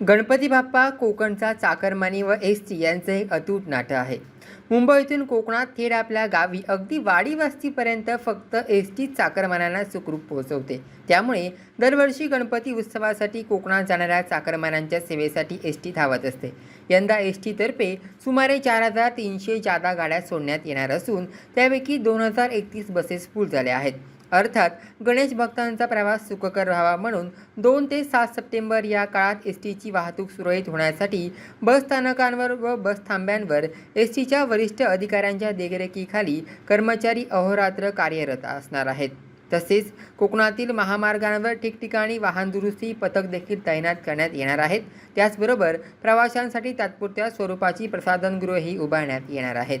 गणपती बाप्पा कोकणचा चाकरमानी व एस टी यांचं एक अतूट नाटं आहे. मुंबईतून कोकणात थेट आपल्या गावी अगदी वाडी वस्तीपर्यंत फक्त एस टी चाकरमानांना सुखरूप पोहोचवते. त्यामुळे दरवर्षी गणपती उत्सवासाठी कोकणात जाणाऱ्या चाकरमानांच्या सेवेसाठी एस टी धावत असते. यंदा एस टीतर्फे सुमारे चार हजार तीनशे जादा गाड्या सोडण्यात येणार असून त्यापैकी दोन हजार एकतीस बसेस फुल झाल्या आहेत. अर्थात गणेश भक्तांचा प्रवास सुखकर व्हावा म्हणून दोन ते सात सप्टेंबर या काळात एस टीची वाहतूक सुरळीत होण्यासाठी बस स्थानकांवर व बस थांब्यांवर एस टीच्या वरिष्ठ अधिकाऱ्यांच्या देखरेखीखाली कर्मचारी अहोरात्र कार्यरत असणार आहेत. तसेच कोकणातील महामार्गांवर ठिकठिकाणी वाहन दुरुस्ती पथक देखील तैनात करण्यात येणार आहेत. त्याचबरोबर प्रवाशांसाठी तात्पुरत्या स्वरूपाची प्रसाधनगृहही उभारण्यात येणार आहेत.